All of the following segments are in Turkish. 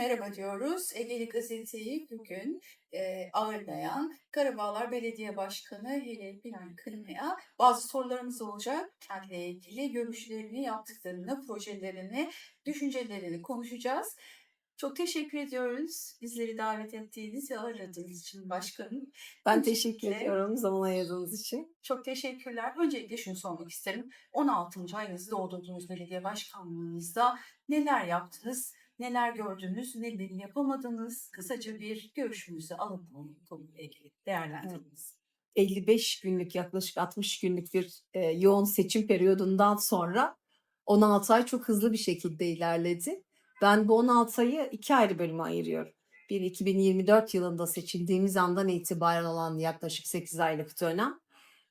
merhaba diyoruz. Egeli Gazete'yi bugün e, ağırlayan Karabağlar Belediye Başkanı Hilal Bilal Kını'ya bazı sorularımız olacak. Kendiyle ilgili görüşlerini, yaptıklarını, projelerini, düşüncelerini konuşacağız. Çok teşekkür ediyoruz bizleri davet ettiğiniz ve ağırladığınız için başkanım. Ben teşekkür Öncelikle- ediyorum zaman ayırdığınız için. Çok teşekkürler. Öncelikle şunu sormak isterim. 16. ayınızda doldurduğunuz belediye başkanlığınızda neler yaptınız, neler gördünüz, neleri yapamadınız? Kısaca bir görüşünüzü alıp bu konuyla ilgili değerlendiriniz. 55 günlük yaklaşık 60 günlük bir e, yoğun seçim periyodundan sonra 16 ay çok hızlı bir şekilde ilerledi. Ben bu 16 ayı iki ayrı bölüme ayırıyorum. Bir 2024 yılında seçildiğimiz andan itibaren olan yaklaşık 8 aylık dönem.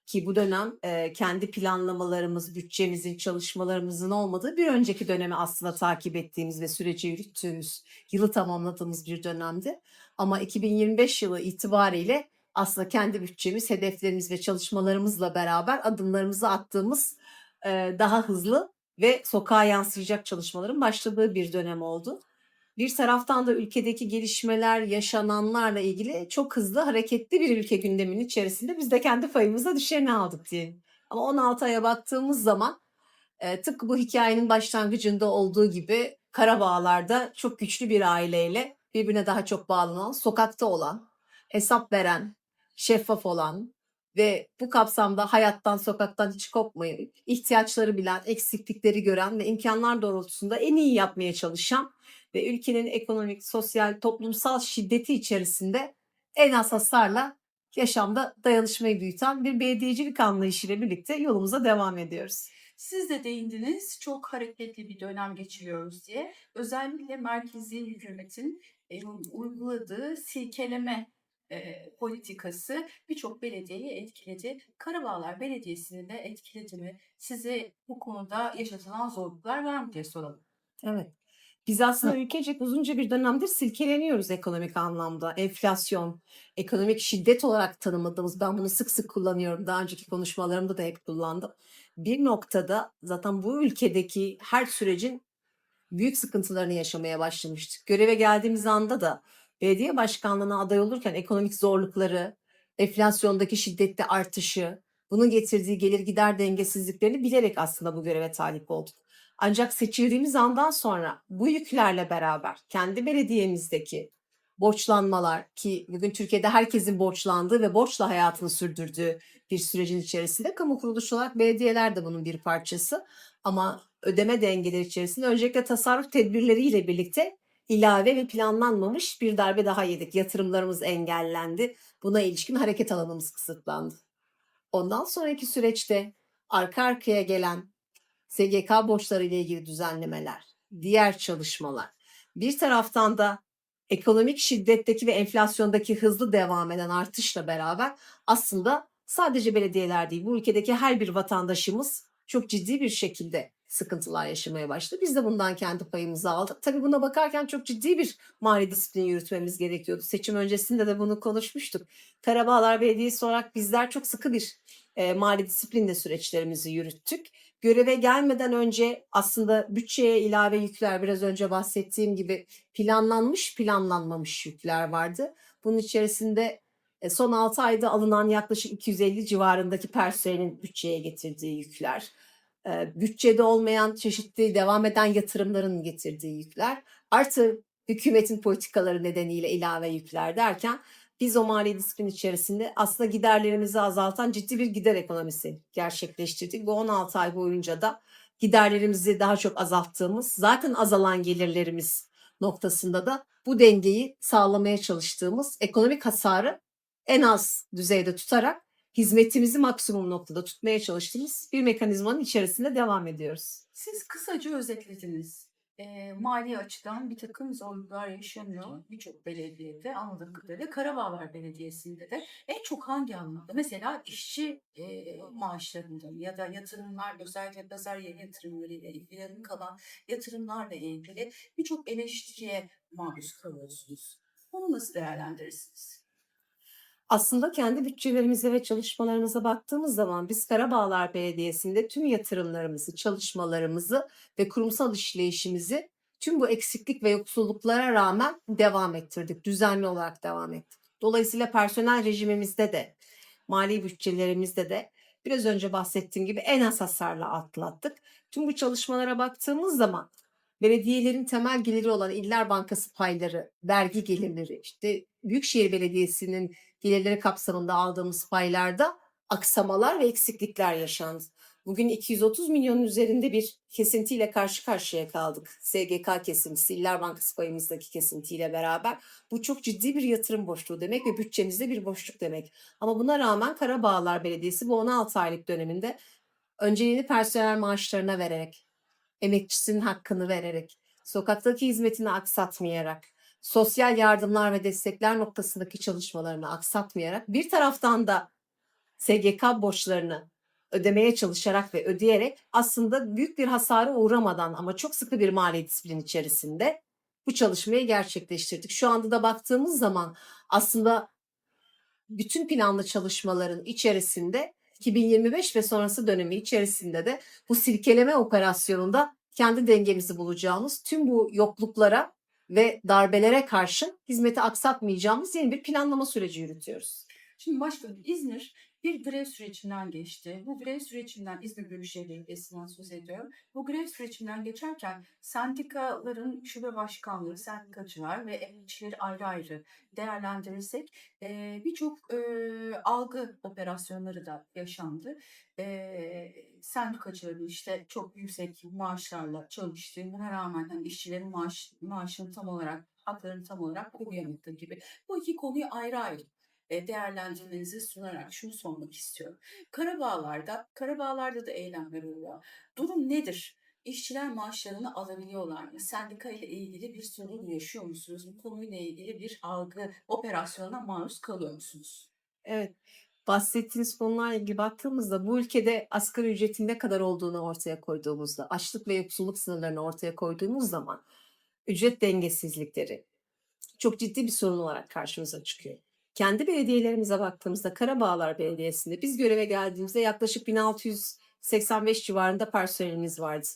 Ki bu dönem e, kendi planlamalarımız, bütçemizin, çalışmalarımızın olmadığı bir önceki dönemi aslında takip ettiğimiz ve süreci yürüttüğümüz, yılı tamamladığımız bir dönemdi. Ama 2025 yılı itibariyle aslında kendi bütçemiz, hedeflerimiz ve çalışmalarımızla beraber adımlarımızı attığımız e, daha hızlı ve sokağa yansıyacak çalışmaların başladığı bir dönem oldu. Bir taraftan da ülkedeki gelişmeler, yaşananlarla ilgili çok hızlı, hareketli bir ülke gündeminin içerisinde biz de kendi payımıza düşeni aldık diyelim. Ama 16 aya baktığımız zaman e, tıpkı bu hikayenin başlangıcında olduğu gibi Karabağlar'da çok güçlü bir aileyle birbirine daha çok bağlanan, sokakta olan, hesap veren, şeffaf olan ve bu kapsamda hayattan, sokaktan hiç kopmayıp ihtiyaçları bilen, eksiklikleri gören ve imkanlar doğrultusunda en iyi yapmaya çalışan ve ülkenin ekonomik, sosyal, toplumsal şiddeti içerisinde en az hasarla yaşamda dayanışmayı büyüten bir belediyecilik anlayışıyla birlikte yolumuza devam ediyoruz. Siz de değindiniz çok hareketli bir dönem geçiriyoruz diye. Özellikle merkezi hükümetin e, uyguladığı silkeleme e, politikası birçok belediyeyi etkiledi. Karabağlar Belediyesi'ni de etkiledi mi? Size bu konuda yaşatılan zorluklar var mı diye soralım. Evet. Biz aslında ülkecek uzunca bir dönemdir silkeleniyoruz ekonomik anlamda. Enflasyon, ekonomik şiddet olarak tanımladığımız, ben bunu sık sık kullanıyorum. Daha önceki konuşmalarımda da hep kullandım. Bir noktada zaten bu ülkedeki her sürecin büyük sıkıntılarını yaşamaya başlamıştık. Göreve geldiğimiz anda da belediye başkanlığına aday olurken ekonomik zorlukları, enflasyondaki şiddetli artışı, bunun getirdiği gelir gider dengesizliklerini bilerek aslında bu göreve talip olduk. Ancak seçildiğimiz andan sonra bu yüklerle beraber kendi belediyemizdeki borçlanmalar ki bugün Türkiye'de herkesin borçlandığı ve borçla hayatını sürdürdüğü bir sürecin içerisinde kamu kuruluşu olarak belediyeler de bunun bir parçası. Ama ödeme dengeleri içerisinde öncelikle tasarruf tedbirleriyle birlikte ilave ve planlanmamış bir darbe daha yedik. Yatırımlarımız engellendi. Buna ilişkin hareket alanımız kısıtlandı. Ondan sonraki süreçte arka arkaya gelen SGK borçları ile ilgili düzenlemeler, diğer çalışmalar. Bir taraftan da ekonomik şiddetteki ve enflasyondaki hızlı devam eden artışla beraber aslında sadece belediyeler değil bu ülkedeki her bir vatandaşımız çok ciddi bir şekilde sıkıntılar yaşamaya başladı. Biz de bundan kendi payımızı aldık. Tabii buna bakarken çok ciddi bir mali disiplin yürütmemiz gerekiyordu. Seçim öncesinde de bunu konuşmuştuk. Karabağlar Belediyesi olarak bizler çok sıkı bir e, mali disiplinle süreçlerimizi yürüttük. Göreve gelmeden önce aslında bütçeye ilave yükler biraz önce bahsettiğim gibi planlanmış planlanmamış yükler vardı. Bunun içerisinde e, son 6 ayda alınan yaklaşık 250 civarındaki personelin bütçeye getirdiği yükler, bütçede olmayan çeşitli devam eden yatırımların getirdiği yükler, artı hükümetin politikaları nedeniyle ilave yükler derken biz o mali disiplin içerisinde aslında giderlerimizi azaltan ciddi bir gider ekonomisi gerçekleştirdik. Bu 16 ay boyunca da giderlerimizi daha çok azalttığımız, zaten azalan gelirlerimiz noktasında da bu dengeyi sağlamaya çalıştığımız, ekonomik hasarı en az düzeyde tutarak hizmetimizi maksimum noktada tutmaya çalıştığımız bir mekanizmanın içerisinde devam ediyoruz. Siz kısaca özetlediniz. E, mali açıdan bir takım zorluklar yaşanıyor birçok belediyede anladığım kadarıyla Karabağlar Belediyesi'nde de en çok hangi anlamda? Mesela işçi e, maaşlarında ya da yatırımlar özellikle pazar yeri yatırımları ile ilgili kalan yatırımlarla ilgili birçok eleştiriye maruz kalıyorsunuz. Bunu nasıl değerlendirirsiniz? Aslında kendi bütçelerimize ve çalışmalarımıza baktığımız zaman biz Karabağlar Belediyesi'nde tüm yatırımlarımızı, çalışmalarımızı ve kurumsal işleyişimizi tüm bu eksiklik ve yoksulluklara rağmen devam ettirdik. Düzenli olarak devam ettik. Dolayısıyla personel rejimimizde de, mali bütçelerimizde de biraz önce bahsettiğim gibi en az hasarla atlattık. Tüm bu çalışmalara baktığımız zaman belediyelerin temel geliri olan İller Bankası payları, vergi gelirleri, işte Büyükşehir Belediyesi'nin gelirleri kapsamında aldığımız paylarda aksamalar ve eksiklikler yaşandı. Bugün 230 milyonun üzerinde bir kesintiyle karşı karşıya kaldık. SGK kesintisi, İller Bankası payımızdaki kesintiyle beraber. Bu çok ciddi bir yatırım boşluğu demek ve bütçemizde bir boşluk demek. Ama buna rağmen Karabağlar Belediyesi bu 16 aylık döneminde önceliğini personel maaşlarına vererek, emekçisinin hakkını vererek, sokaktaki hizmetini aksatmayarak, sosyal yardımlar ve destekler noktasındaki çalışmalarını aksatmayarak bir taraftan da SGK borçlarını ödemeye çalışarak ve ödeyerek aslında büyük bir hasara uğramadan ama çok sıkı bir mali disiplin içerisinde bu çalışmayı gerçekleştirdik. Şu anda da baktığımız zaman aslında bütün planlı çalışmaların içerisinde 2025 ve sonrası dönemi içerisinde de bu silkeleme operasyonunda kendi dengemizi bulacağımız tüm bu yokluklara ve darbelere karşı hizmeti aksatmayacağımız yeni bir planlama süreci yürütüyoruz. Şimdi başkanım İzmir bir grev sürecinden geçti. Bu grev sürecinden İzmir Büyükşehir Belediyesi'nden söz ediyorum. Bu grev sürecinden geçerken sendikaların şube başkanları, sendikacılar ve emekçileri ayrı ayrı değerlendirirsek eee, birçok eee, algı operasyonları da yaşandı. Eee sendikacıların işte çok yüksek maaşlarla çalıştığı, buna rağmen hani işçilerin maaş, maaşını tam olarak, haklarını tam olarak koruyamadığı gibi. Bu iki konuyu ayrı ayrı e, değerlendirmenizi sunarak şunu sormak istiyorum. Karabağlar'da, Karabağlar'da da eylemler oluyor. Durum nedir? İşçiler maaşlarını alabiliyorlar mı? Sendika ile ilgili bir sorun yaşıyor musunuz? Bu konuyla ilgili bir algı operasyonuna maruz kalıyor musunuz? Evet. Bahsettiğiniz konularla ilgili baktığımızda bu ülkede asgari ücretin ne kadar olduğunu ortaya koyduğumuzda, açlık ve yoksulluk sınırlarını ortaya koyduğumuz zaman ücret dengesizlikleri çok ciddi bir sorun olarak karşımıza çıkıyor. Kendi belediyelerimize baktığımızda Karabağlar Belediyesi'nde biz göreve geldiğimizde yaklaşık 1685 civarında personelimiz vardı.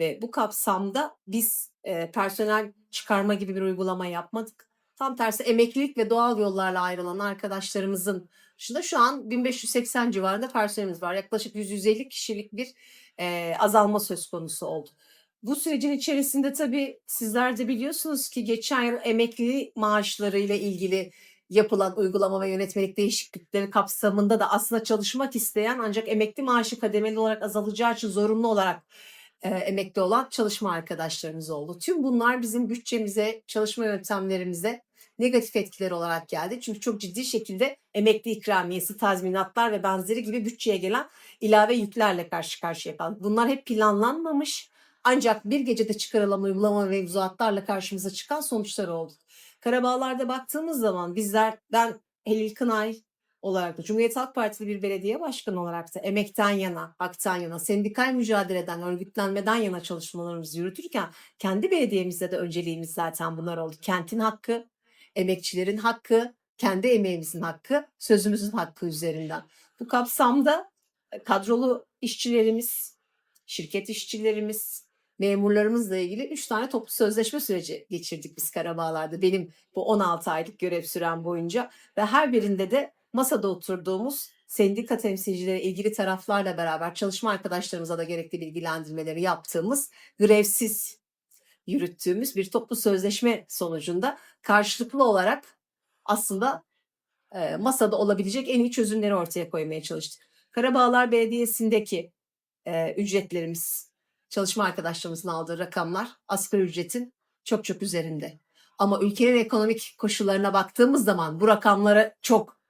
Ve bu kapsamda biz e, personel çıkarma gibi bir uygulama yapmadık. Tam tersi emeklilik ve doğal yollarla ayrılan arkadaşlarımızın dışında şu an 1580 civarında personelimiz var. Yaklaşık 150 kişilik bir e, azalma söz konusu oldu. Bu sürecin içerisinde tabii sizler de biliyorsunuz ki geçen yıl emekli maaşları ile ilgili yapılan uygulama ve yönetmelik değişiklikleri kapsamında da aslında çalışmak isteyen ancak emekli maaşı kademeli olarak azalacağı için zorunlu olarak e, emekli olan çalışma arkadaşlarımız oldu. Tüm bunlar bizim bütçemize, çalışma yöntemlerimize negatif etkiler olarak geldi. Çünkü çok ciddi şekilde emekli ikramiyesi, tazminatlar ve benzeri gibi bütçeye gelen ilave yüklerle karşı karşıya kaldık. Bunlar hep planlanmamış ancak bir gecede çıkarılan uygulama ve mevzuatlarla karşımıza çıkan sonuçlar oldu. Karabağlar'da baktığımız zaman bizler, ben Helil Kınay olarak da Cumhuriyet Halk Partili bir belediye başkanı olarak da emekten yana, haktan yana, sendikal mücadeleden, örgütlenmeden yana çalışmalarımızı yürütürken kendi belediyemizde de önceliğimiz zaten bunlar oldu. Kentin hakkı, emekçilerin hakkı, kendi emeğimizin hakkı, sözümüzün hakkı üzerinden. Bu kapsamda e, kadrolu işçilerimiz, şirket işçilerimiz, memurlarımızla ilgili 3 tane toplu sözleşme süreci geçirdik biz Karabağlar'da. Benim bu 16 aylık görev sürem boyunca ve her birinde de masada oturduğumuz sendika temsilcileri ilgili taraflarla beraber çalışma arkadaşlarımıza da gerekli bilgilendirmeleri yaptığımız grevsiz yürüttüğümüz bir toplu sözleşme sonucunda karşılıklı olarak aslında e, masada olabilecek en iyi çözümleri ortaya koymaya çalıştık. Karabağlar Belediyesi'ndeki e, ücretlerimiz, çalışma arkadaşlarımızın aldığı rakamlar asgari ücretin çok çok üzerinde. Ama ülkenin ekonomik koşullarına baktığımız zaman bu rakamlara çok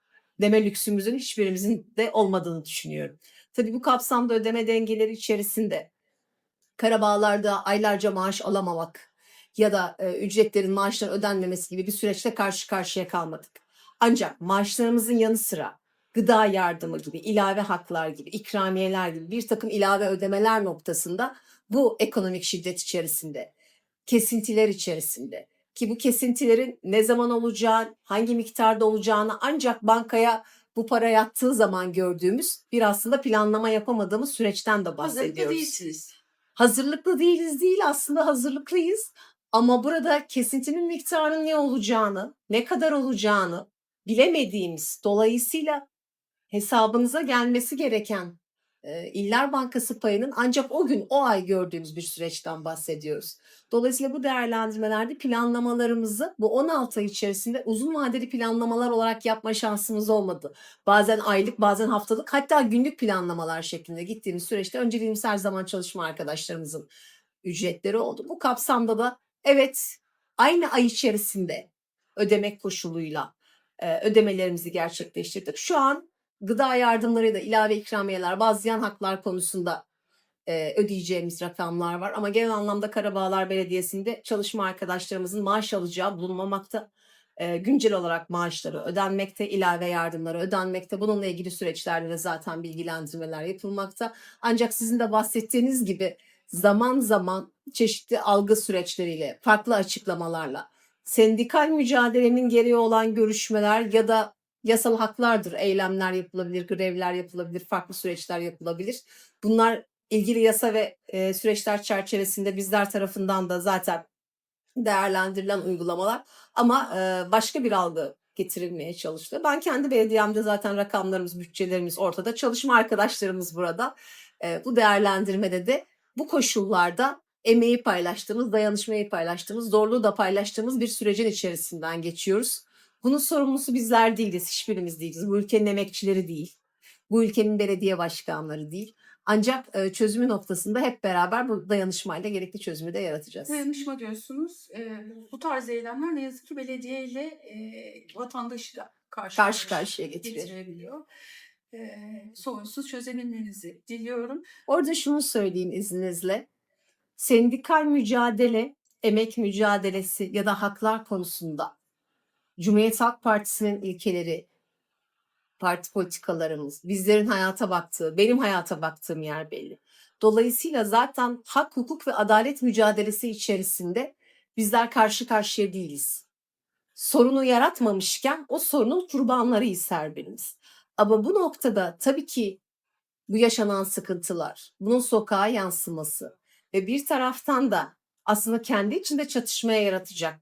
deme lüksümüzün hiçbirimizin de olmadığını düşünüyorum. Tabii bu kapsamda ödeme dengeleri içerisinde Karabağlar'da aylarca maaş alamamak ya da e, ücretlerin maaşların ödenmemesi gibi bir süreçle karşı karşıya kalmadık. Ancak maaşlarımızın yanı sıra gıda yardımı gibi, ilave haklar gibi, ikramiyeler gibi bir takım ilave ödemeler noktasında bu ekonomik şiddet içerisinde, kesintiler içerisinde ki bu kesintilerin ne zaman olacağı, hangi miktarda olacağını ancak bankaya bu para yattığı zaman gördüğümüz bir aslında planlama yapamadığımız süreçten de Hazırlıklı bahsediyoruz. değilsiniz. Hazırlıklı değiliz değil aslında hazırlıklıyız Ama burada kesintinin miktarının ne olacağını, ne kadar olacağını bilemediğimiz, dolayısıyla hesabınıza gelmesi gereken İller Bankası payının ancak o gün, o ay gördüğümüz bir süreçten bahsediyoruz. Dolayısıyla bu değerlendirmelerde planlamalarımızı bu 16 ay içerisinde uzun vadeli planlamalar olarak yapma şansımız olmadı. Bazen aylık, bazen haftalık, hatta günlük planlamalar şeklinde gittiğimiz süreçte önceliğimiz her zaman çalışma arkadaşlarımızın ücretleri oldu. Bu kapsamda da evet aynı ay içerisinde ödemek koşuluyla ödemelerimizi gerçekleştirdik. Şu an gıda yardımları da ilave ikramiyeler, bazı yan haklar konusunda e, ödeyeceğimiz rakamlar var. Ama genel anlamda Karabağlar Belediyesi'nde çalışma arkadaşlarımızın maaş alacağı bulunmamakta. E, güncel olarak maaşları ödenmekte, ilave yardımları ödenmekte. Bununla ilgili süreçlerde de zaten bilgilendirmeler yapılmakta. Ancak sizin de bahsettiğiniz gibi zaman zaman çeşitli algı süreçleriyle, farklı açıklamalarla, sendikal mücadelenin gereği olan görüşmeler ya da yasal haklardır. Eylemler yapılabilir, grevler yapılabilir, farklı süreçler yapılabilir. Bunlar ilgili yasa ve e, süreçler çerçevesinde bizler tarafından da zaten değerlendirilen uygulamalar ama e, başka bir algı getirilmeye çalıştı. Ben kendi belediyemde zaten rakamlarımız, bütçelerimiz ortada. Çalışma arkadaşlarımız burada. E, bu değerlendirmede de bu koşullarda emeği paylaştığımız, dayanışmayı paylaştığımız, zorluğu da paylaştığımız bir sürecin içerisinden geçiyoruz. Bunun sorumlusu bizler değiliz, hiçbirimiz değiliz. Bu ülkenin emekçileri değil, bu ülkenin belediye başkanları değil. Ancak e, çözümü noktasında hep beraber bu dayanışmayla gerekli çözümü de yaratacağız. Dayanışma diyorsunuz. Ee, bu tarz eylemler ne yazık ki belediye ile e, vatandaşı da karşı, Karşı karşıya getiriyor. getirebiliyor. Ee, sorunsuz çözebilmenizi diliyorum. Orada şunu söyleyeyim izninizle. Sendikal mücadele, emek mücadelesi ya da haklar konusunda Cumhuriyet Halk Partisi'nin ilkeleri, parti politikalarımız, bizlerin hayata baktığı, benim hayata baktığım yer belli. Dolayısıyla zaten hak, hukuk ve adalet mücadelesi içerisinde bizler karşı karşıya değiliz. Sorunu yaratmamışken o sorunun kurbanlarıyız her birimiz. Ama bu noktada tabii ki bu yaşanan sıkıntılar, bunun sokağa yansıması ve bir taraftan da aslında kendi içinde çatışmaya yaratacak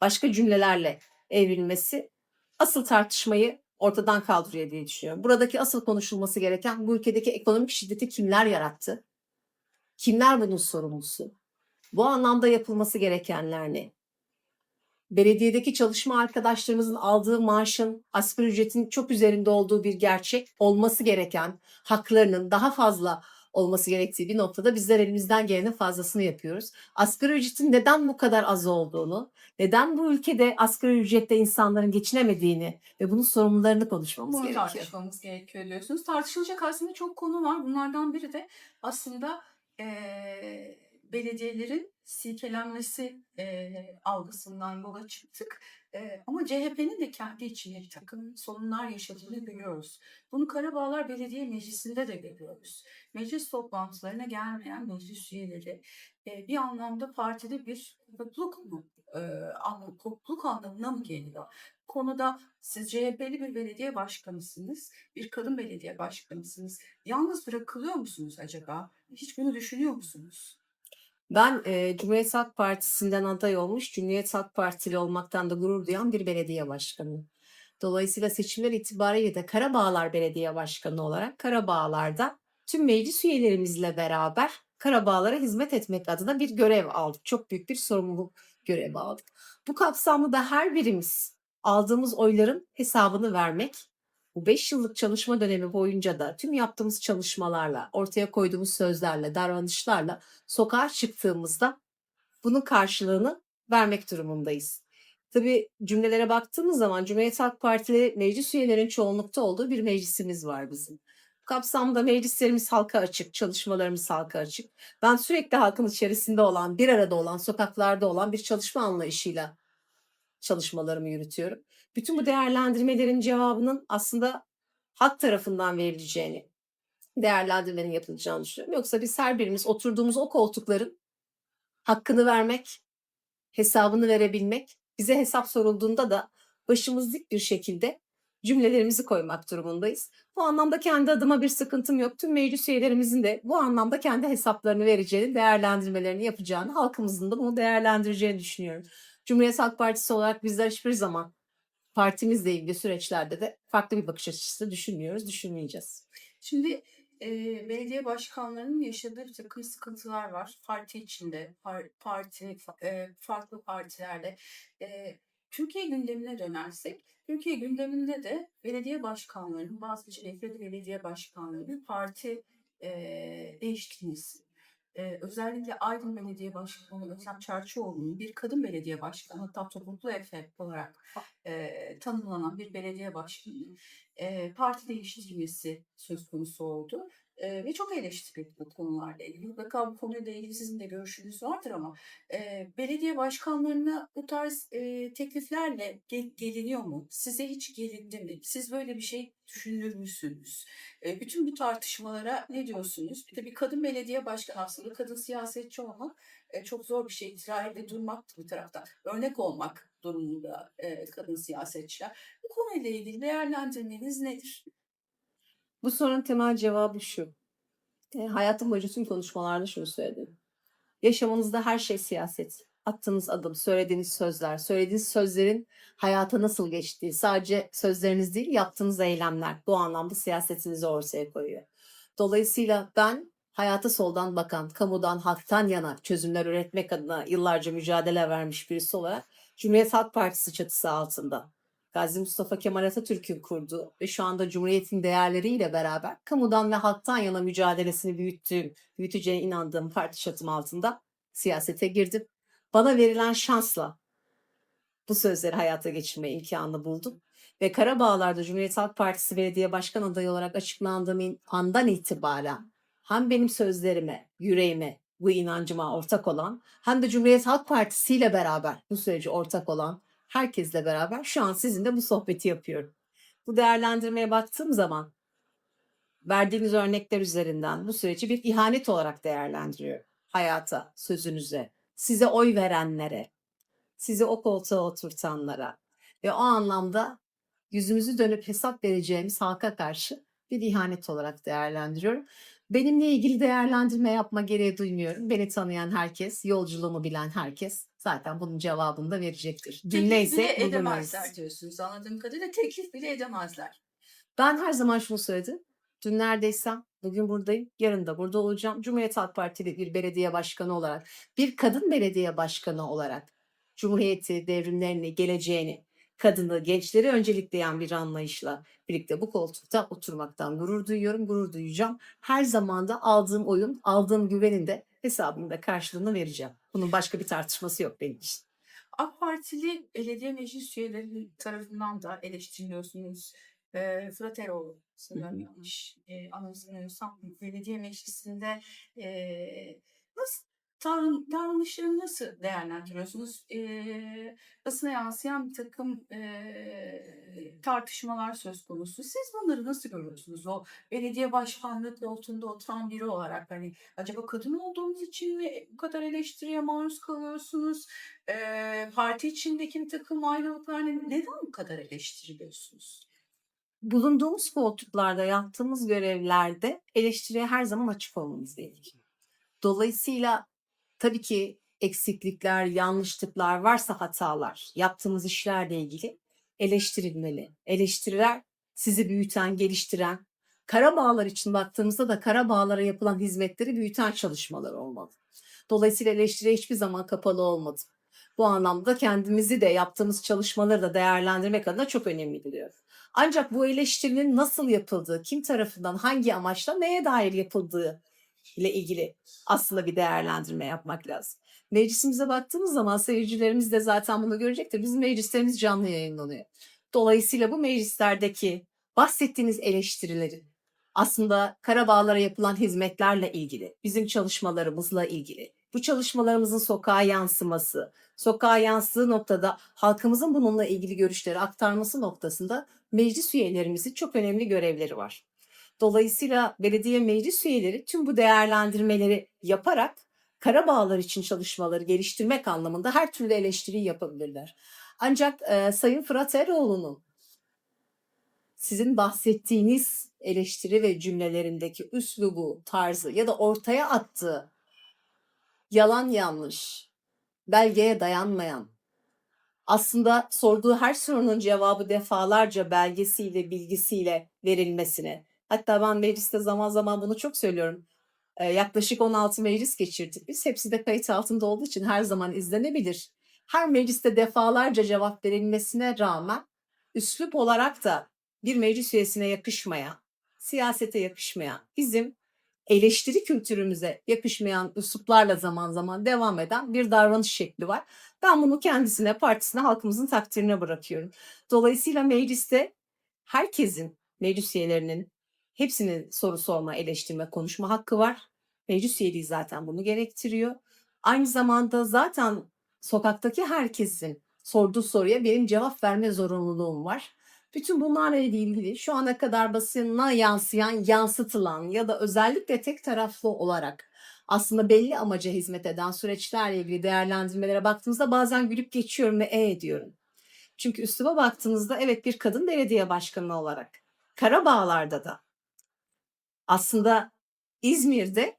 başka cümlelerle evrilmesi asıl tartışmayı ortadan kaldırıyor diye düşünüyorum. Buradaki asıl konuşulması gereken bu ülkedeki ekonomik şiddeti kimler yarattı? Kimler bunun sorumlusu? Bu anlamda yapılması gerekenler ne? Belediyedeki çalışma arkadaşlarımızın aldığı maaşın asgari ücretin çok üzerinde olduğu bir gerçek olması gereken haklarının daha fazla olması gerektiği bir noktada bizler elimizden gelenin fazlasını yapıyoruz. Asgari ücretin neden bu kadar az olduğunu, neden bu ülkede asgari ücrette insanların geçinemediğini ve bunun sorumlularını konuşmamız Bunu gerekiyor. tartışmamız gerekiyor diyorsunuz. Tartışılacak aslında çok konu var. Bunlardan biri de aslında eee, belediyelerin silkelenmesi eee, algısından yola çıktık. Ama CHP'nin de kendi içinde bir takım sorunlar yaşadığını görüyoruz. Bunu Karabağlar Belediye Meclisi'nde de görüyoruz. Meclis toplantılarına gelmeyen meclis üyeleri eee, bir anlamda partide bir kopukluk mu? Eee, anlam- kopukluk anlamına mı geliyor? konuda siz CHP'li bir belediye başkanısınız, bir kadın belediye başkanısınız. Yalnız bırakılıyor musunuz acaba? Hiç bunu düşünüyor musunuz? Ben e, Cumhuriyet Halk Partisi'nden aday olmuş, Cumhuriyet Halk Partili olmaktan da gurur duyan bir belediye başkanıyım. Dolayısıyla seçimler itibariyle de Karabağlar Belediye Başkanı olarak Karabağlar'da tüm meclis üyelerimizle beraber Karabağlar'a hizmet etmek adına bir görev aldık. Çok büyük bir sorumluluk görevi aldık. Bu kapsamda da her birimiz aldığımız oyların hesabını vermek, bu 5 yıllık çalışma dönemi boyunca da tüm yaptığımız çalışmalarla, ortaya koyduğumuz sözlerle, davranışlarla sokağa çıktığımızda bunun karşılığını vermek durumundayız. Tabii cümlelere baktığımız zaman Cumhuriyet Halk Partili meclis üyelerinin çoğunlukta olduğu bir meclisimiz var bizim. Bu kapsamda meclislerimiz halka açık, çalışmalarımız halka açık. Ben sürekli halkın içerisinde olan, bir arada olan, sokaklarda olan bir çalışma anlayışıyla çalışmalarımı yürütüyorum. Bütün bu değerlendirmelerin cevabının aslında halk tarafından verileceğini, değerlendirmenin yapılacağını düşünüyorum. Yoksa biz her birimiz oturduğumuz o koltukların hakkını vermek, hesabını verebilmek, bize hesap sorulduğunda da başımız dik bir şekilde cümlelerimizi koymak durumundayız. Bu anlamda kendi adıma bir sıkıntım yok. Tüm meclis üyelerimizin de bu anlamda kendi hesaplarını vereceğini, değerlendirmelerini yapacağını, halkımızın da bunu değerlendireceğini düşünüyorum. Cumhuriyet Halk Partisi olarak bizler hiçbir zaman partimizle ilgili süreçlerde de farklı bir bakış açısı düşünmüyoruz, düşünmeyeceğiz. Şimdi e, belediye başkanlarının yaşadığı bir takım sıkıntılar var. Parti içinde, par- parti e, farklı partilerde. E, Türkiye gündemine dönersek, Türkiye gündeminde de belediye başkanlarının, bazı çevreli belediye başkanlarının parti e, değiştirmesi. E, özellikle Aydın Belediye Başkanı Özlem Çerçioğlu'nun bir kadın belediye başkanı, hatta topuklu Efe olarak e, tanımlanan bir belediye başkanı e, parti değiştirmesi söz konusu oldu. E, ve çok eleştirildi bu konularla ilgili. Mutlaka bu konuyla ilgili sizin de görüşünüz vardır ama e, belediye başkanlarına bu tarz e, tekliflerle gel- geliniyor mu? Size hiç gelindi mi? Siz böyle bir şey düşünür müsünüz? E, bütün bu tartışmalara ne diyorsunuz? Bir de bir kadın belediye başkanı aslında kadın siyasetçi olmak e, çok zor bir şey. İsrail'de durmak bir taraftan. Örnek olmak durumunda e, kadın siyasetçiler. Bu konuyla ilgili değerlendirmeniz nedir? Bu sorunun temel cevabı şu. E, hayatım boyunca tüm konuşmalarda şunu söyledim. Yaşamınızda her şey siyaset. Attığınız adım, söylediğiniz sözler, söylediğiniz sözlerin hayata nasıl geçtiği, sadece sözleriniz değil yaptığınız eylemler bu anlamda siyasetinizi ortaya koyuyor. Dolayısıyla ben hayata soldan bakan, kamudan, halktan yana çözümler üretmek adına yıllarca mücadele vermiş birisi olarak Cumhuriyet Halk Partisi çatısı altında Gazi Mustafa Kemal Atatürk'ün kurduğu ve şu anda Cumhuriyet'in değerleriyle beraber kamudan ve halktan yana mücadelesini büyüttüğüm, büyüteceğine inandığım parti çatım altında siyasete girdim. Bana verilen şansla bu sözleri hayata geçirme imkanı buldum. Ve Karabağlar'da Cumhuriyet Halk Partisi belediye başkan adayı olarak açıklandığım andan itibaren hem benim sözlerime, yüreğime, bu inancıma ortak olan hem de Cumhuriyet Halk Partisi ile beraber bu süreci ortak olan herkesle beraber şu an sizinle bu sohbeti yapıyorum. Bu değerlendirmeye baktığım zaman verdiğiniz örnekler üzerinden bu süreci bir ihanet olarak değerlendiriyorum. Hayata, sözünüze, size oy verenlere, sizi o koltuğa oturtanlara ve o anlamda yüzümüzü dönüp hesap vereceğimiz halka karşı bir ihanet olarak değerlendiriyorum. Benimle ilgili değerlendirme yapma gereği duymuyorum. Beni tanıyan herkes, yolculuğumu bilen herkes zaten bunun cevabını da verecektir. Teklif neyse bile edemezler neyse. diyorsunuz. Anladığım kadarıyla teklif bile edemezler. Ben her zaman şunu söyledim. Dün neredeysem bugün buradayım, yarın da burada olacağım. Cumhuriyet Halk Partili bir belediye başkanı olarak, bir kadın belediye başkanı olarak Cumhuriyeti, devrimlerini, geleceğini, kadını, gençleri öncelikleyen bir anlayışla birlikte bu koltukta oturmaktan gurur duyuyorum, gurur duyacağım. Her zaman da aldığım oyun, aldığım güvenin de hesabını karşılığını vereceğim. Bunun başka bir tartışması yok benim için. AK Partili belediye meclis üyeleri tarafından da eleştiriliyorsunuz. E, Fırat Eroğlu sanırım yanlış e, anımsamıyorsam belediye meclisinde e, davran- davranışlarını nasıl değerlendiriyorsunuz? E, basına yansıyan bir takım e, tartışmalar söz konusu. Siz bunları nasıl görüyorsunuz? O belediye başkanlığı koltuğunda oturan biri olarak hani acaba kadın olduğunuz için mi bu kadar eleştiriye maruz kalıyorsunuz? Eee, parti içindeki bir takım ayrılıklar ne- neden bu kadar eleştiriliyorsunuz? bulunduğumuz koltuklarda yaptığımız görevlerde eleştiriye her zaman açık olmamız gerekiyor. Dolayısıyla tabii ki eksiklikler, yanlışlıklar varsa hatalar, yaptığımız işlerle ilgili eleştirilmeli. Eleştiriler sizi büyüten, geliştiren, Karabağlar için baktığımızda da Karabağlara yapılan hizmetleri büyüten çalışmalar olmalı. Dolayısıyla eleştiriye hiçbir zaman kapalı olmadım. Bu anlamda kendimizi de yaptığımız çalışmaları da değerlendirmek adına çok önemli biliyorum. Ancak bu eleştirinin nasıl yapıldığı, kim tarafından, hangi amaçla, neye dair yapıldığı ile ilgili aslında bir değerlendirme yapmak lazım. Meclisimize baktığımız zaman seyircilerimiz de zaten bunu görecektir. Bizim meclislerimiz canlı yayınlanıyor. Dolayısıyla bu meclislerdeki bahsettiğiniz eleştirilerin aslında Karabağlara yapılan hizmetlerle ilgili, bizim çalışmalarımızla ilgili, bu çalışmalarımızın sokağa yansıması, sokağa yansıdığı noktada halkımızın bununla ilgili görüşleri aktarması noktasında meclis üyelerimizin çok önemli görevleri var. Dolayısıyla belediye meclis üyeleri tüm bu değerlendirmeleri yaparak Karabağlar için çalışmaları geliştirmek anlamında her türlü eleştiriyi yapabilirler. Ancak e, Sayın Fırat Eroğlu'nun sizin bahsettiğiniz eleştiri ve cümlelerindeki üslubu, tarzı ya da ortaya attığı yalan yanlış, belgeye dayanmayan, aslında sorduğu her sorunun cevabı defalarca belgesiyle, bilgisiyle verilmesine. Hatta ben mecliste zaman zaman bunu çok söylüyorum. Ee, yaklaşık 16 meclis geçirdik biz. Hepsi de kayıt altında olduğu için her zaman izlenebilir. Her mecliste defalarca cevap verilmesine rağmen üslup olarak da bir meclis üyesine yakışmayan, siyasete yakışmayan, bizim eleştiri kültürümüze yakışmayan üsluplarla zaman zaman devam eden bir davranış şekli var. Ben bunu kendisine, partisine, halkımızın takdirine bırakıyorum. Dolayısıyla mecliste herkesin, meclis üyelerinin hepsinin soru sorma, eleştirme, konuşma hakkı var. Meclis üyeliği zaten bunu gerektiriyor. Aynı zamanda zaten sokaktaki herkesin sorduğu soruya benim cevap verme zorunluluğum var. Bütün bunlarla ilgili şu ana kadar basına yansıyan, yansıtılan ya da özellikle tek taraflı olarak aslında belli amaca hizmet eden süreçlerle ilgili değerlendirmelere baktığımızda bazen gülüp geçiyorum ve e ediyorum. Çünkü üsluba baktığınızda evet bir kadın belediye başkanı olarak Karabağlar'da da aslında İzmir'de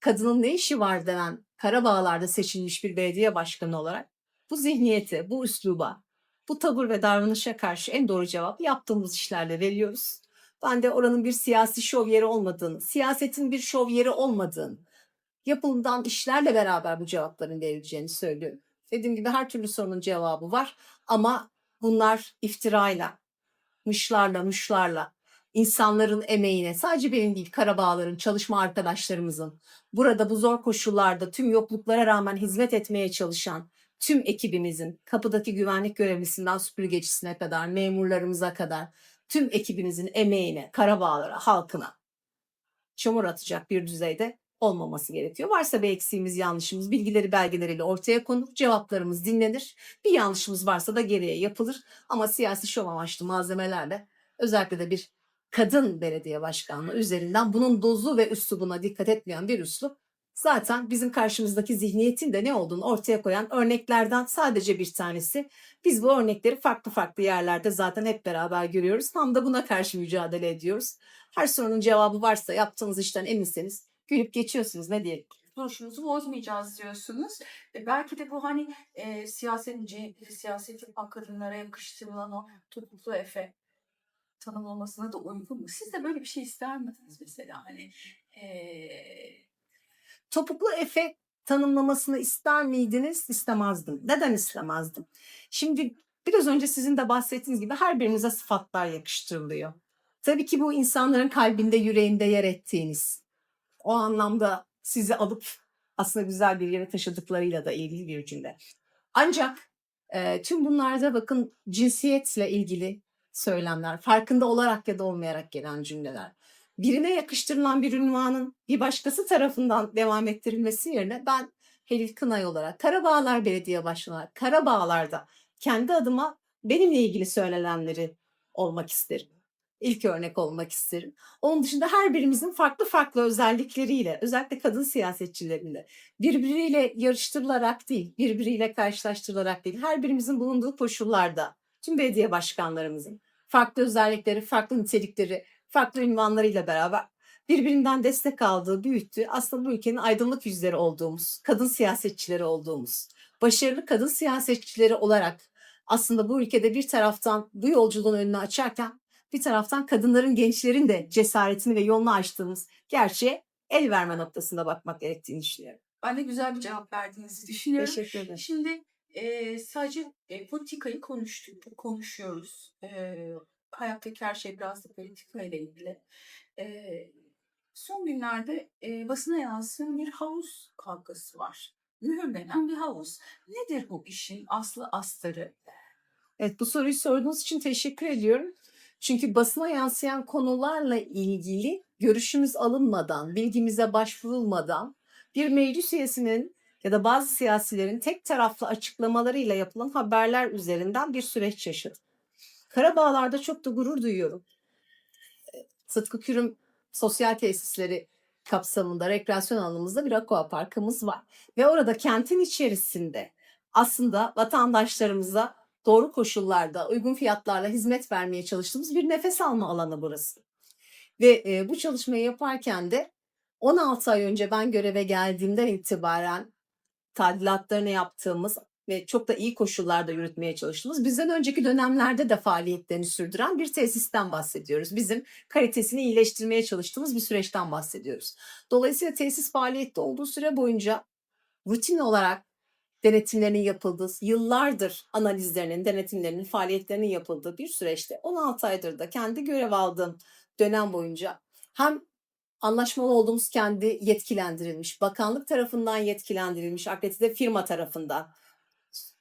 kadının ne işi var denen Karabağlar'da seçilmiş bir belediye başkanı olarak bu zihniyete, bu üsluba, bu tavır ve davranışa karşı en doğru cevap yaptığımız işlerle veriyoruz. Ben de oranın bir siyasi şov yeri olmadığını, siyasetin bir şov yeri olmadığını, yapılan işlerle beraber bu cevapların verileceğini söylüyorum. Dediğim gibi her türlü sorunun cevabı var ama bunlar iftirayla, mışlarla, mışlarla, insanların emeğine, sadece benim değil Karabağların, çalışma arkadaşlarımızın, burada bu zor koşullarda tüm yokluklara rağmen hizmet etmeye çalışan tüm ekibimizin, kapıdaki güvenlik görevlisinden süpürgecisine kadar, memurlarımıza kadar, tüm ekibimizin emeğine, Karabağlara, halkına çamur atacak bir düzeyde olmaması gerekiyor. Varsa bir eksiğimiz, yanlışımız, bilgileri belgeleriyle ortaya konur, cevaplarımız dinlenir. Bir yanlışımız varsa da geriye yapılır. Ama siyasi şov amaçlı malzemelerle özellikle de bir kadın belediye başkanlığı üzerinden bunun dozu ve üslubuna dikkat etmeyen bir üslup zaten bizim karşımızdaki zihniyetin de ne olduğunu ortaya koyan örneklerden sadece bir tanesi. Biz bu örnekleri farklı farklı yerlerde zaten hep beraber görüyoruz. Tam da buna karşı mücadele ediyoruz. Her sorunun cevabı varsa yaptığınız işten eminseniz gülüp geçiyorsunuz ne diyelim. duruşumuzu bozmayacağız diyorsunuz. E, belki de bu hani e, siyasetin, CHP, siyaset yapan kadınlara yakıştırılan o topuklu efe tanımlamasına da uygun mu? Siz de böyle bir şey ister misiniz mesela? Hani e, Topuklu Efe tanımlamasını ister miydiniz? İstemezdim. Neden istemezdim? Şimdi biraz önce sizin de bahsettiğiniz gibi her birinize sıfatlar yakıştırılıyor. Tabii ki bu insanların kalbinde, yüreğinde yer ettiğiniz, o anlamda sizi alıp aslında güzel bir yere taşıdıklarıyla da ilgili bir cümle. Ancak e, tüm bunlarda bakın cinsiyetle ilgili söylemler, farkında olarak ya da olmayarak gelen cümleler. Birine yakıştırılan bir ünvanın bir başkası tarafından devam ettirilmesi yerine ben Helil Kınay olarak Karabağlar Belediye Başkanı olarak Karabağlar'da kendi adıma benimle ilgili söylenenleri olmak isterim. İlk örnek olmak isterim. Onun dışında her birimizin farklı farklı özellikleriyle, özellikle kadın siyasetçilerinde birbiriyle yarıştırılarak değil, birbiriyle karşılaştırılarak değil, her birimizin bulunduğu koşullarda tüm belediye başkanlarımızın farklı özellikleri, farklı nitelikleri, farklı ünvanlarıyla beraber birbirinden destek aldığı, büyüttüğü aslında bu ülkenin aydınlık yüzleri olduğumuz, kadın siyasetçileri olduğumuz, başarılı kadın siyasetçileri olarak aslında bu ülkede bir taraftan bu yolculuğun önünü açarken bir taraftan kadınların, gençlerin de cesaretini ve yolunu açtığımız gerçeğe el verme noktasında bakmak gerektiğini düşünüyorum. ben de güzel bir cevap verdiğinizi düşünüyorum. Teşekkür ederim. Şimdi e, sadece e, politikayı konuştuk, konuşuyoruz. E, hayattaki her şey biraz da politika ile ilgili. E, son günlerde e, basına yansıyan bir havuz kavgası var. Mühürlenen bir havuz. Nedir bu işin aslı astarı? Evet bu soruyu sorduğunuz için teşekkür ediyorum. Çünkü basına yansıyan konularla ilgili görüşümüz alınmadan, bilgimize başvurulmadan bir meclis üyesinin ya da bazı siyasilerin tek taraflı açıklamalarıyla yapılan haberler üzerinden bir süreç yaşadım. Karabağlar'da çok da gurur duyuyorum. Sıtkı Kürüm sosyal tesisleri kapsamında rekreasyon alanımızda bir aqua parkımız var. Ve orada kentin içerisinde aslında vatandaşlarımıza doğru koşullarda, uygun fiyatlarla hizmet vermeye çalıştığımız bir nefes alma alanı burası. Ve e, bu çalışmayı yaparken de 16 ay önce ben göreve geldiğimden itibaren tadilatlarını yaptığımız ve çok da iyi koşullarda yürütmeye çalıştığımız, bizden önceki dönemlerde de faaliyetlerini sürdüren bir tesisten bahsediyoruz. Bizim kalitesini iyileştirmeye çalıştığımız bir süreçten bahsediyoruz. Dolayısıyla tesis faaliyette olduğu süre boyunca rutin olarak denetimlerinin yapıldığı, yıllardır analizlerinin, denetimlerinin, faaliyetlerinin yapıldığı bir süreçte 16 aydır da kendi görev aldığım dönem boyunca hem anlaşmalı olduğumuz kendi yetkilendirilmiş, bakanlık tarafından yetkilendirilmiş, akredite firma tarafından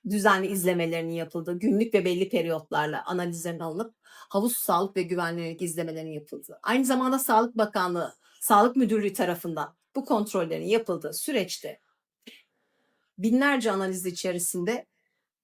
düzenli izlemelerinin yapıldığı, günlük ve belli periyotlarla analizlerin alınıp havuz sağlık ve güvenliğe yönelik izlemelerin yapıldığı. Aynı zamanda Sağlık Bakanlığı, Sağlık Müdürlüğü tarafından bu kontrollerin yapıldığı süreçte binlerce analiz içerisinde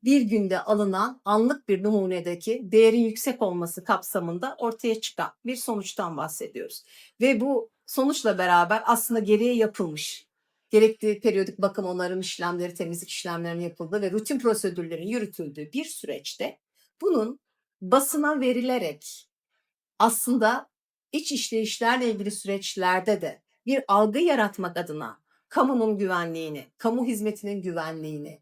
bir günde alınan anlık bir numunedeki değerin yüksek olması kapsamında ortaya çıkan bir sonuçtan bahsediyoruz. Ve bu sonuçla beraber aslında geriye yapılmış, gerekli periyodik bakım onarım işlemleri, temizlik işlemlerinin yapıldığı ve rutin prosedürlerin yürütüldüğü bir süreçte bunun basına verilerek aslında iç işleyişlerle ilgili süreçlerde de bir algı yaratmak adına kamunun güvenliğini, kamu hizmetinin güvenliğini,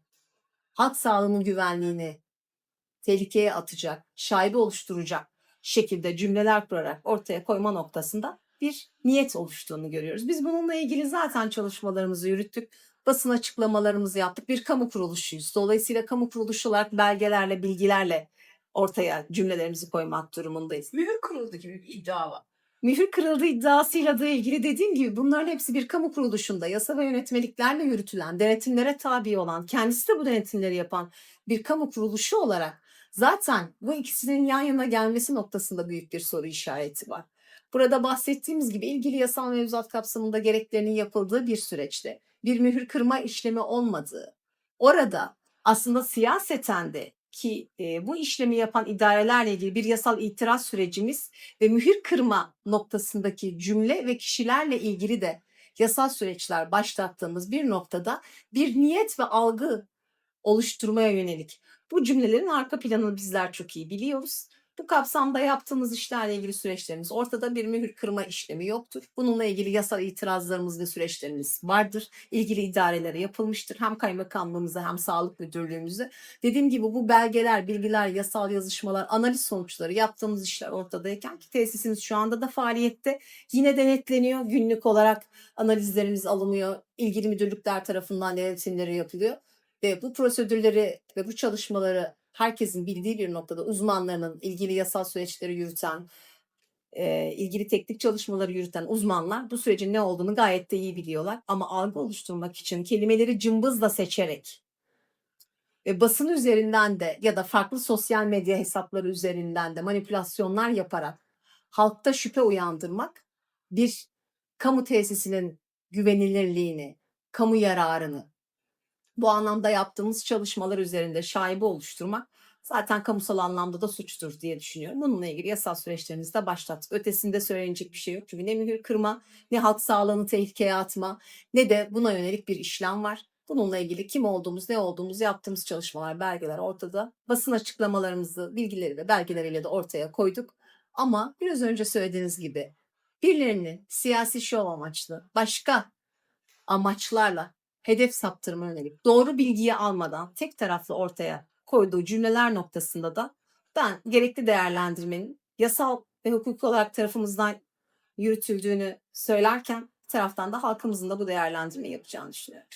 halk sağlığının güvenliğini tehlikeye atacak, şaibe oluşturacak şekilde cümleler kurarak ortaya koyma noktasında bir niyet oluştuğunu görüyoruz. Biz bununla ilgili zaten çalışmalarımızı yürüttük. Basın açıklamalarımızı yaptık. Bir kamu kuruluşuyuz. Dolayısıyla kamu kuruluşu olarak belgelerle, bilgilerle ortaya cümlelerimizi koymak durumundayız. Mühür kuruldu gibi bir iddia var. Mühür kırıldı iddiasıyla da ilgili dediğim gibi bunların hepsi bir kamu kuruluşunda yasa ve yönetmeliklerle yürütülen, denetimlere tabi olan, kendisi de bu denetimleri yapan bir kamu kuruluşu olarak zaten bu ikisinin yan yana gelmesi noktasında büyük bir soru işareti var. Burada bahsettiğimiz gibi ilgili yasal mevzuat kapsamında gereklerinin yapıldığı bir süreçte bir mühür kırma işlemi olmadığı, orada aslında siyaseten de ki e, bu işlemi yapan idarelerle ilgili bir yasal itiraz sürecimiz ve mühür kırma noktasındaki cümle ve kişilerle ilgili de yasal süreçler başlattığımız bir noktada bir niyet ve algı oluşturmaya yönelik bu cümlelerin arka planını bizler çok iyi biliyoruz. Bu kapsamda yaptığımız işlerle ilgili süreçlerimiz ortada bir mühür kırma işlemi yoktur. Bununla ilgili yasal itirazlarımız ve süreçlerimiz vardır. İlgili idarelere yapılmıştır. Hem kaymakamlığımıza hem sağlık müdürlüğümüze. Dediğim gibi bu belgeler, bilgiler, yasal yazışmalar, analiz sonuçları yaptığımız işler ortadayken ki tesisimiz şu anda da faaliyette. Yine denetleniyor. Günlük olarak analizlerimiz alınıyor. İlgili müdürlükler tarafından denetimleri yapılıyor. Ve bu prosedürleri ve bu çalışmaları herkesin bildiği bir noktada uzmanlarının ilgili yasal süreçleri yürüten, e, ilgili teknik çalışmaları yürüten uzmanlar bu sürecin ne olduğunu gayet de iyi biliyorlar. Ama algı oluşturmak için kelimeleri cımbızla seçerek ve basın üzerinden de ya da farklı sosyal medya hesapları üzerinden de manipülasyonlar yaparak halkta şüphe uyandırmak bir kamu tesisinin güvenilirliğini, kamu yararını, bu anlamda yaptığımız çalışmalar üzerinde şaibe oluşturmak zaten kamusal anlamda da suçtur diye düşünüyorum. Bununla ilgili yasal süreçlerimizi de başlattık. Ötesinde söylenecek bir şey yok. Çünkü ne mühür kırma, ne halk sağlığını tehlikeye atma, ne de buna yönelik bir işlem var. Bununla ilgili kim olduğumuz, ne olduğumuz, yaptığımız çalışmalar, belgeler ortada. Basın açıklamalarımızı, bilgileri ve belgeleriyle de ortaya koyduk. Ama biraz önce söylediğiniz gibi birilerinin siyasi şov amaçlı, başka amaçlarla hedef saptırma yönelik doğru bilgiyi almadan tek taraflı ortaya koyduğu cümleler noktasında da ben gerekli değerlendirmenin yasal ve hukuki olarak tarafımızdan yürütüldüğünü söylerken taraftan da halkımızın da bu değerlendirmeyi yapacağını düşünüyorum.